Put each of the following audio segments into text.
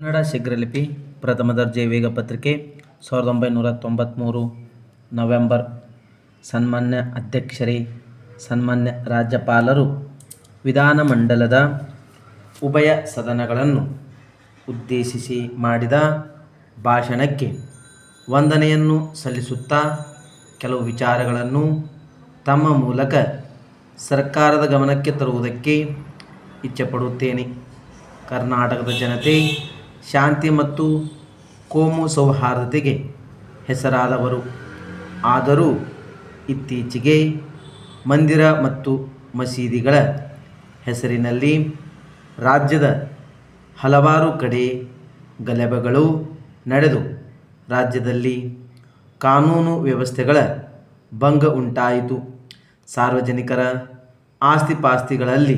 ಕನ್ನಡ ಶೀಘ್ರಲಿಪಿ ಪ್ರಥಮ ದರ್ಜೆ ವೇಗ ಪತ್ರಿಕೆ ಸಾವಿರದ ಒಂಬೈನೂರ ತೊಂಬತ್ತ್ಮೂರು ನವೆಂಬರ್. ಸನ್ಮಾನ್ಯ ಅಧ್ಯಕ್ಷರೇ, ಸನ್ಮಾನ್ಯ ರಾಜ್ಯಪಾಲರು ವಿಧಾನಮಂಡಲದ ಉಭಯ ಸದನಗಳನ್ನು ಉದ್ದೇಶಿಸಿ ಮಾಡಿದ ಭಾಷಣಕ್ಕೆ ವಂದನೆಯನ್ನು ಸಲ್ಲಿಸುತ್ತಾ ಕೆಲವು ವಿಚಾರಗಳನ್ನು ತಮ್ಮ ಮೂಲಕ ಸರ್ಕಾರದ ಗಮನಕ್ಕೆ ತರುವುದಕ್ಕೆ ಇಚ್ಛೆಪಡುತ್ತೇನೆ. ಕರ್ನಾಟಕದ ಜನತೆ ಶಾಂತಿ ಮತ್ತು ಕೋಮು ಸೌಹಾರ್ದತೆಗೆ ಹೆಸರಾದವರು. ಆದರೂ ಇತ್ತೀಚೆಗೆ ಮಂದಿರ ಮತ್ತು ಮಸೀದಿಗಳ ಹೆಸರಿನಲ್ಲಿ ರಾಜ್ಯದ ಹಲವಾರು ಕಡೆ ಗಲಭೆಗಳು ನಡೆದು ರಾಜ್ಯದಲ್ಲಿ ಕಾನೂನು ವ್ಯವಸ್ಥೆಗಳ ಭಂಗ ಉಂಟಾಯಿತು. ಸಾರ್ವಜನಿಕರ ಆಸ್ತಿಪಾಸ್ತಿಗಳಲ್ಲಿ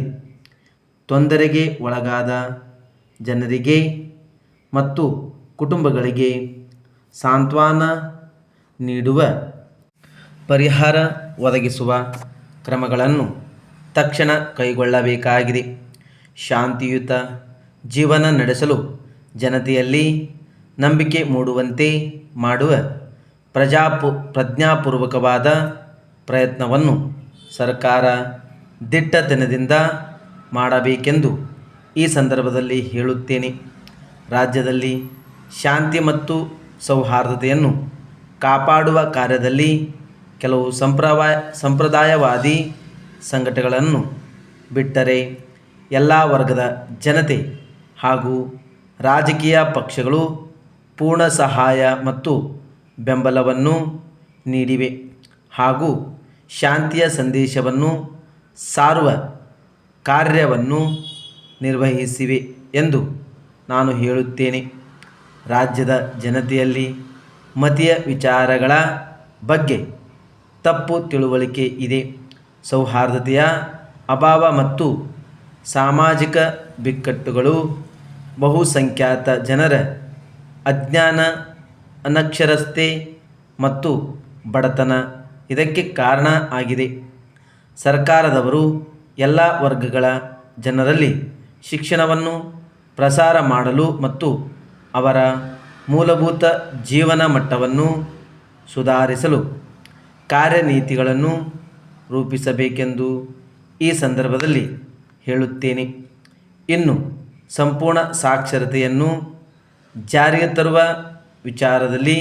ತೊಂದರೆಗೆ ಒಳಗಾದ ಜನರಿಗೆ ಮತ್ತು ಕುಟುಂಬಗಳಿಗೆ ಸಾಂತ್ವನ ನೀಡುವ ಪರಿಹಾರ ಒದಗಿಸುವ ಕ್ರಮಗಳನ್ನು ತಕ್ಷಣ ಕೈಗೊಳ್ಳಬೇಕಾಗಿದೆ. ಶಾಂತಿಯುತ ಜೀವನ ನಡೆಸಲು ಜನತೆಯಲ್ಲಿ ನಂಬಿಕೆ ಮೂಡುವಂತೆ ಮಾಡುವ ಪ್ರಜಾಪು, ಪ್ರಜ್ಞಾಪೂರ್ವಕವಾದ ಪ್ರಯತ್ನವನ್ನು ಸರ್ಕಾರ ದಿಟ್ಟತನದಿಂದ ಮಾಡಬೇಕೆಂದು ಈ ಸಂದರ್ಭದಲ್ಲಿ ಹೇಳುತ್ತೇನೆ. ರಾಜ್ಯದಲ್ಲಿ ಶಾಂತಿ ಮತ್ತು ಸೌಹಾರ್ದತೆಯನ್ನು ಕಾಪಾಡುವ ಕಾರ್ಯದಲ್ಲಿ ಕೆಲವು ಸಂಪ್ರವಾಯ ಸಂಪ್ರದಾಯವಾದಿ ಸಂಘಟನೆಗಳನ್ನು ಬಿಟ್ಟರೆ ಎಲ್ಲ ವರ್ಗದ ಜನತೆ ಹಾಗೂ ರಾಜಕೀಯ ಪಕ್ಷಗಳು ಪೂರ್ಣ ಸಹಾಯ ಮತ್ತು ಬೆಂಬಲವನ್ನು ನೀಡಿವೆ ಹಾಗೂ ಶಾಂತಿಯ ಸಂದೇಶವನ್ನು ಸಾರುವ ಕಾರ್ಯವನ್ನು ನಿರ್ವಹಿಸಿವೆ ಎಂದು ನಾನು ಹೇಳುತ್ತೇನೆ. ರಾಜ್ಯದ ಜನತೆಯಲ್ಲಿ ಮತೀಯ ವಿಚಾರಗಳ ಬಗ್ಗೆ ತಪ್ಪು ತಿಳುವಳಿಕೆ ಇದೆ. ಸೌಹಾರ್ದತೆಯ ಅಭಾವ ಮತ್ತು ಸಾಮಾಜಿಕ ಬಿಕ್ಕಟ್ಟುಗಳು ಬಹುಸಂಖ್ಯಾತ ಜನರ ಅಜ್ಞಾನ ಅನಕ್ಷರತೆ ಮತ್ತು ಬಡತನ ಇದಕ್ಕೆ ಕಾರಣ ಆಗಿದೆ. ಸರ್ಕಾರದವರು ಎಲ್ಲ ವರ್ಗಗಳ ಜನರಲ್ಲಿ ಶಿಕ್ಷಣವನ್ನು ಪ್ರಸಾರ ಮಾಡಲು ಮತ್ತು ಅವರ ಮೂಲಭೂತ ಜೀವನ ಮಟ್ಟವನ್ನು ಸುಧಾರಿಸಲು ಕಾರ್ಯನೀತಿಗಳನ್ನು ರೂಪಿಸಬೇಕೆಂದು ಈ ಸಂದರ್ಭದಲ್ಲಿ ಹೇಳುತ್ತೇನೆ. ಇನ್ನು ಸಂಪೂರ್ಣ ಸಾಕ್ಷರತೆಯನ್ನು ಜಾರಿಗೆ ತರುವ ವಿಚಾರದಲ್ಲಿ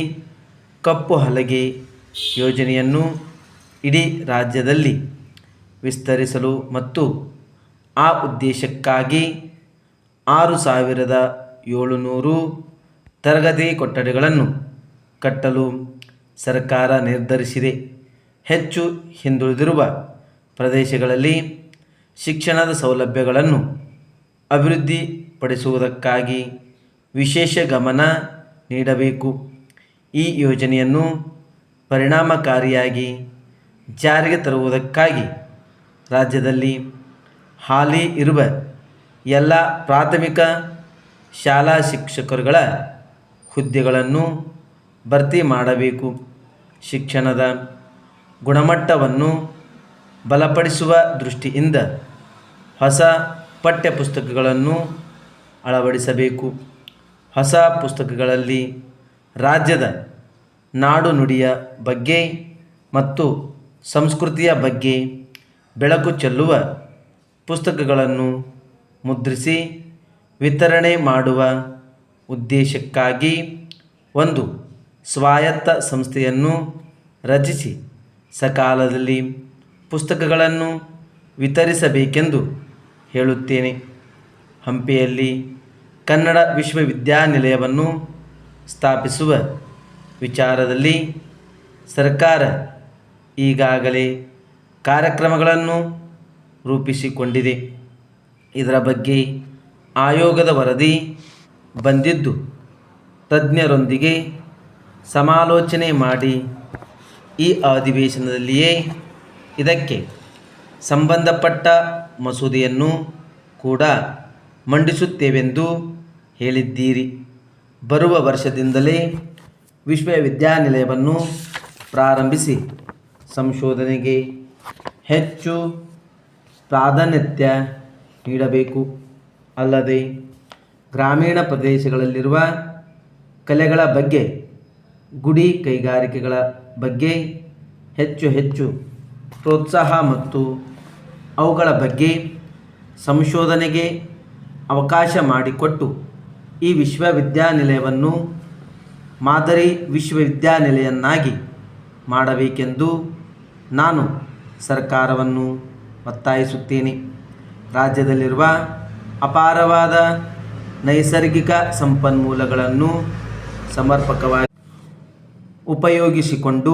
ಕಪ್ಪು ಹಲಗೆ ಯೋಜನೆಯನ್ನು ಇಡೀ ರಾಜ್ಯದಲ್ಲಿ ವಿಸ್ತರಿಸಲು ಮತ್ತು ಆ ಉದ್ದೇಶಕ್ಕಾಗಿ ಆರು ಸಾವಿರದ ಏಳುನೂರು ತರಗತಿ ಕೊಠಡಿಗಳನ್ನು ಕಟ್ಟಲು ಸರ್ಕಾರ ನಿರ್ಧರಿಸಿದೆ. ಹೆಚ್ಚು ಹಿಂದುಳಿದಿರುವ ಪ್ರದೇಶಗಳಲ್ಲಿ ಶಿಕ್ಷಣದ ಸೌಲಭ್ಯಗಳನ್ನು ಅಭಿವೃದ್ಧಿಪಡಿಸುವುದಕ್ಕಾಗಿ ವಿಶೇಷ ಗಮನ ನೀಡಬೇಕು. ಈ ಯೋಜನೆಯನ್ನು ಪರಿಣಾಮಕಾರಿಯಾಗಿ ಜಾರಿಗೆ ತರುವುದಕ್ಕಾಗಿ ರಾಜ್ಯದಲ್ಲಿ ಹಾಲಿ ಇರುವ ಎಲ್ಲ ಪ್ರಾಥಮಿಕ ಶಾಲಾ ಶಿಕ್ಷಕರುಗಳ ಹುದ್ದೆಗಳನ್ನು ಭರ್ತಿ ಮಾಡಬೇಕು. ಶಿಕ್ಷಣದ ಗುಣಮಟ್ಟವನ್ನು ಬಲಪಡಿಸುವ ದೃಷ್ಟಿಯಿಂದ ಹೊಸ ಪಠ್ಯಪುಸ್ತಕಗಳನ್ನು ಅಳವಡಿಸಬೇಕು. ಹೊಸ ಪುಸ್ತಕಗಳಲ್ಲಿ ರಾಜ್ಯದ ನಾಡು ನುಡಿಯ ಬಗ್ಗೆ ಮತ್ತು ಸಂಸ್ಕೃತಿಯ ಬಗ್ಗೆ ಬೆಳಕು ಚೆಲ್ಲುವ ಪುಸ್ತಕಗಳನ್ನು ಮುದ್ರಿಸಿ ವಿತರಣೆ ಮಾಡುವ ಉದ್ದೇಶಕ್ಕಾಗಿ ಒಂದು ಸ್ವಾಯತ್ತ ಸಂಸ್ಥೆಯನ್ನು ರಚಿಸಿ. ಸಕಾಲದಲ್ಲಿ ಪುಸ್ತಕಗಳನ್ನು ವಿತರಿಸಬೇಕೆಂದು ಹೇಳುತ್ತೇನೆ. ಹಂಪಿಯಲ್ಲಿ ಕನ್ನಡ ವಿಶ್ವವಿದ್ಯಾನಿಲಯವನ್ನು ಸ್ಥಾಪಿಸುವ ವಿಚಾರದಲ್ಲಿ ಸರ್ಕಾರ ಈಗಾಗಲೇ ಕಾರ್ಯಕ್ರಮಗಳನ್ನು ರೂಪಿಸಿಕೊಂಡಿದೆ. ಇದರ ಬಗ್ಗೆ ಆಯೋಗದ ವರದಿ ಬಂದಿದ್ದು. ತಜ್ಞರೊಂದಿಗೆ ಸಮಾಲೋಚನೆ ಮಾಡಿ ಈ ಅಧಿವೇಶನದಲ್ಲಿಯೇ ಇದಕ್ಕೆ ಸಂಬಂಧಪಟ್ಟ ಮಸೂದೆಯನ್ನು ಕೂಡ ಮಂಡಿಸುತ್ತೇವೆಂದು ಹೇಳಿದ್ದೀರಿ. ಬರುವ ವರ್ಷದಿಂದಲೇ ವಿಶ್ವವಿದ್ಯಾನಿಲಯವನ್ನು ಪ್ರಾರಂಭಿಸಿ ಸಂಶೋಧನೆಗೆ ಹೆಚ್ಚು ಪ್ರಾಧಾನ್ಯತೆ ನೀಡಬೇಕು. ಅಲ್ಲದೆ ಗ್ರಾಮೀಣ ಪ್ರದೇಶಗಳಲ್ಲಿರುವ ಕಲೆಗಳ ಬಗ್ಗೆ, ಗುಡಿ ಕೈಗಾರಿಕೆಗಳ ಬಗ್ಗೆ ಹೆಚ್ಚು ಹೆಚ್ಚು ಪ್ರೋತ್ಸಾಹ ಮತ್ತು ಅವುಗಳ ಬಗ್ಗೆ ಸಂಶೋಧನೆಗೆ ಅವಕಾಶ ಮಾಡಿಕೊಟ್ಟು ಈ ವಿಶ್ವವಿದ್ಯಾನಿಲಯವನ್ನು ಮಾದರಿ ವಿಶ್ವವಿದ್ಯಾನಿಲಯನ್ನಾಗಿ ಮಾಡಬೇಕೆಂದು ನಾನು ಸರ್ಕಾರವನ್ನು ಒತ್ತಾಯಿಸುತ್ತೇನೆ. ರಾಜ್ಯದಲ್ಲಿರುವ ಅಪಾರವಾದ ನೈಸರ್ಗಿಕ ಸಂಪನ್ಮೂಲಗಳನ್ನು ಸಮರ್ಪಕವಾಗಿ ಉಪಯೋಗಿಸಿಕೊಂಡು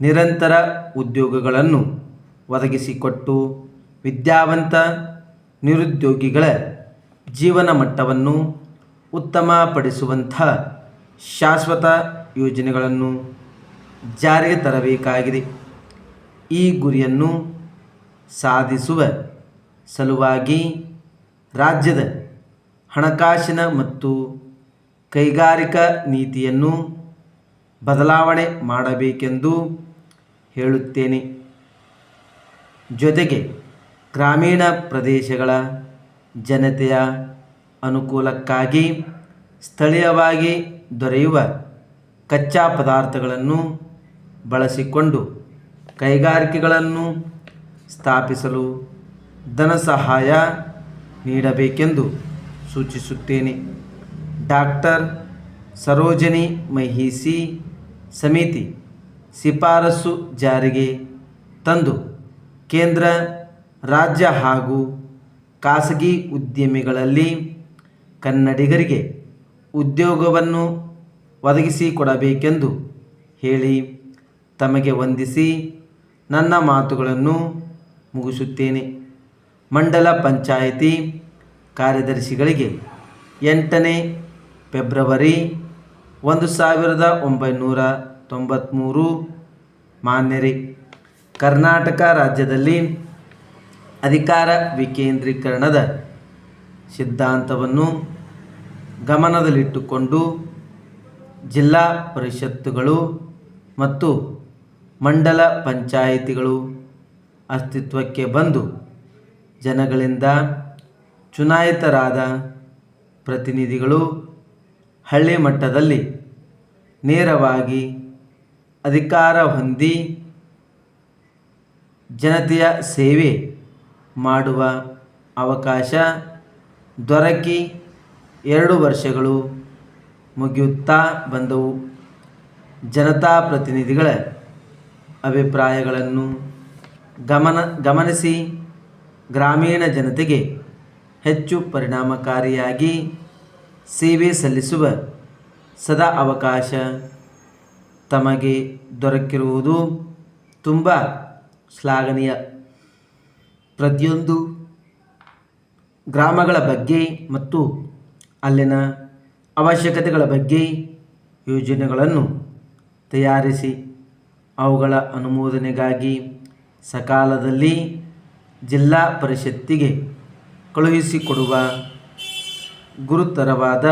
ನಿರಂತರ ಉದ್ಯೋಗಗಳನ್ನು ಒದಗಿಸಿಕೊಟ್ಟು ವಿದ್ಯಾವಂತ ನಿರುದ್ಯೋಗಿಗಳ ಜೀವನ ಮಟ್ಟವನ್ನು ಉತ್ತಮಪಡಿಸುವಂಥ ಶಾಶ್ವತ ಯೋಜನೆಗಳನ್ನು ಜಾರಿಗೆ ತರಬೇಕಾಗಿದೆ. ಈ ಗುರಿಯನ್ನು ಸಾಧಿಸುವ ಸಲುವಾಗಿ ರಾಜ್ಯದ ಹಣಕಾಸಿನ ಮತ್ತು ಕೈಗಾರಿಕಾ ನೀತಿಯನ್ನು ಬದಲಾವಣೆ ಮಾಡಬೇಕೆಂದು ಹೇಳುತ್ತೇನೆ. ಜೊತೆಗೆ ಗ್ರಾಮೀಣ ಪ್ರದೇಶಗಳ ಜನತೆಯ ಅನುಕೂಲಕ್ಕಾಗಿ ಸ್ಥಳೀಯವಾಗಿ ದೊರೆಯುವ ಕಚ್ಚಾ ಪದಾರ್ಥಗಳನ್ನು ಬಳಸಿಕೊಂಡು ಕೈಗಾರಿಕೆಗಳನ್ನು ಸ್ಥಾಪಿಸಲು ಧನ ಸಹಾಯ ನೀಡಬೇಕೆಂದು ಸೂಚಿಸುತ್ತೇನೆ. ಡಾಕ್ಟರ್ ಸರೋಜಿನಿ ಮಹಿಸಿ ಸಮಿತಿ ಶಿಫಾರಸು ಜಾರಿಗೆ ತಂದು ಕೇಂದ್ರ, ರಾಜ್ಯ ಹಾಗೂ ಖಾಸಗಿ ಉದ್ಯಮಿಗಳಲ್ಲಿ ಕನ್ನಡಿಗರಿಗೆ ಉದ್ಯೋಗವನ್ನು ಒದಗಿಸಿಕೊಡಬೇಕೆಂದು ಹೇಳಿ ತಮಗೆ ವಂದಿಸಿ ನನ್ನ ಮಾತುಗಳನ್ನು ಮುಗಿಸುತ್ತೇನೆ. ಮಂಡಲ ಪಂಚಾಯಿತಿ ಕಾರ್ಯದರ್ಶಿಗಳಿಗೆ ಎಂಟನೇ ಫೆಬ್ರವರಿ ಒಂದು ಸಾವಿರದ ಒಂಬೈನೂರ ತೊಂಬತ್ತ್ಮೂರು ಮಾನ್ಯರೇ. ಕರ್ನಾಟಕ ರಾಜ್ಯದಲ್ಲಿ ಅಧಿಕಾರ ವಿಕೇಂದ್ರೀಕರಣದ ಸಿದ್ಧಾಂತವನ್ನು ಗಮನದಲ್ಲಿಟ್ಟುಕೊಂಡು ಜಿಲ್ಲಾ ಪರಿಷತ್ತುಗಳು ಮತ್ತು ಮಂಡಲ ಪಂಚಾಯಿತಿಗಳು ಅಸ್ತಿತ್ವಕ್ಕೆ ಬಂದು ಜನಗಳಿಂದ ಚುನಾಯಿತರಾದ ಪ್ರತಿನಿಧಿಗಳು ಹಳ್ಳಿ ಮಟ್ಟದಲ್ಲಿ ನೇರವಾಗಿ ಅಧಿಕಾರ ಹೊಂದಿ ಜನತೆಯ ಸೇವೆ ಮಾಡುವ ಅವಕಾಶ ದೊರಕಿ ಎರಡು ವರ್ಷಗಳು ಮುಗಿಯುತ್ತಾ ಬಂದವು. ಜನತಾ ಪ್ರತಿನಿಧಿಗಳ ಅಭಿಪ್ರಾಯಗಳನ್ನು ಗಮನ ಗಮನಿಸಿ. ಗ್ರಾಮೀಣ ಜನತೆಗೆ ಹೆಚ್ಚು ಪರಿಣಾಮಕಾರಿಯಾಗಿ ಸೇವೆ ಸಲ್ಲಿಸುವ ಸದಾ ಅವಕಾಶ ತಮಗೆ ದೊರಕಿರುವುದು ತುಂಬ ಶ್ಲಾಘನೀಯ. ಪ್ರತಿಯೊಂದು ಗ್ರಾಮಗಳ ಬಗ್ಗೆ ಮತ್ತು ಅಲ್ಲಿನ ಅವಶ್ಯಕತೆಗಳ ಬಗ್ಗೆ ಯೋಜನೆಗಳನ್ನು ತಯಾರಿಸಿ ಅವುಗಳ ಅನುಮೋದನೆಗಾಗಿ ಸಕಾಲದಲ್ಲಿ ಜಿಲ್ಲಾ ಪರಿಷತ್ತಿಗೆ ಕಳುಹಿಸಿಕೊಡುವ ಗುರುತರವಾದ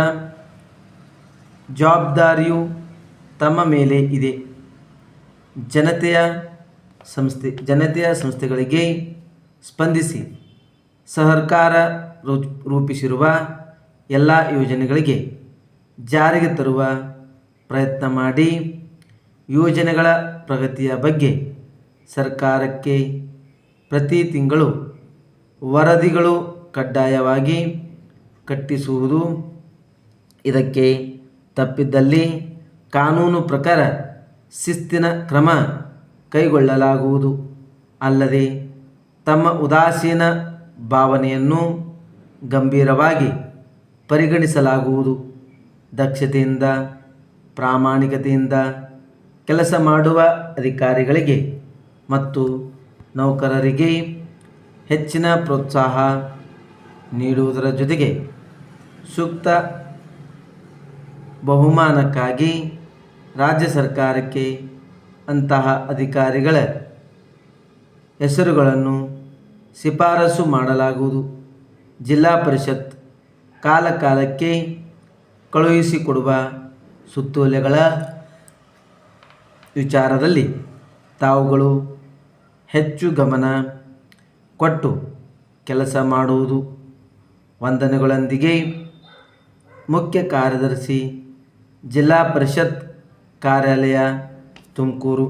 ಜವಾಬ್ದಾರಿಯು ತಮ್ಮ ಮೇಲೆ ಇದೆ. ಜನತೆಯ ಸಂಸ್ಥೆ, ಜನತೆಯ ಸಂಸ್ಥೆಗಳಿಗೆ ಸ್ಪಂದಿಸಿ ಸರ್ಕಾರ ರೂ- ರೂಪಿಸಿರುವ ಎಲ್ಲ ಯೋಜನೆಗಳಿಗೆ ಜಾರಿಗೆ ತರುವ ಪ್ರಯತ್ನ ಮಾಡಿ ಯೋಜನೆಗಳ ಪ್ರಗತಿಯ ಬಗ್ಗೆ ಸರ್ಕಾರಕ್ಕೆ ಪ್ರತಿ ತಿಂಗಳು ವರದಿಗಳು ಕಡ್ಡಾಯವಾಗಿ ಕಟ್ಟಿಸುವುದು. ಇದಕ್ಕೆ ತಪ್ಪಿದ್ದಲ್ಲಿ ಕಾನೂನು ಪ್ರಕಾರ ಶಿಸ್ತಿನ ಕ್ರಮ ಕೈಗೊಳ್ಳಲಾಗುವುದು. ಅಲ್ಲದೆ ತಮ್ಮ ಉದಾಸೀನ ಭಾವನೆಯನ್ನು ಗಂಭೀರವಾಗಿ ಪರಿಗಣಿಸಲಾಗುವುದು. ದಕ್ಷತೆಯಿಂದ, ಪ್ರಾಮಾಣಿಕತೆಯಿಂದ ಕೆಲಸ ಮಾಡುವ ಅಧಿಕಾರಿಗಳಿಗೆ ಮತ್ತು ನೌಕರರಿಗೆ ಹೆಚ್ಚಿನ ಪ್ರೋತ್ಸಾಹ ನೀಡುವುದರ ಜೊತೆಗೆ ಸೂಕ್ತ ಬಹುಮಾನಕ್ಕಾಗಿ ರಾಜ್ಯ ಸರ್ಕಾರಕ್ಕೆ ಅಂತಹ ಅಧಿಕಾರಿಗಳ ಹೆಸರುಗಳನ್ನು ಶಿಫಾರಸು ಮಾಡಲಾಗುವುದು. ಜಿಲ್ಲಾ ಪರಿಷತ್ ಕಾಲಕಾಲಕ್ಕೆ ಕಳುಹಿಸಿಕೊಡುವ ಸುತ್ತೋಲೆಗಳ ವಿಚಾರದಲ್ಲಿ ತಾವುಗಳು ಹೆಚ್ಚು ಗಮನ ಕೊಟ್ಟು ಕೆಲಸ ಮಾಡುವುದು ವಂದನೆಗಳೊಂದಿಗೆ ಮುಖ್ಯ ಕಾರ್ಯದರ್ಶಿ ಜಿಲ್ಲಾ ಪರಿಷತ್ ಕಾರ್ಯಾಲಯ ತುಮಕೂರು.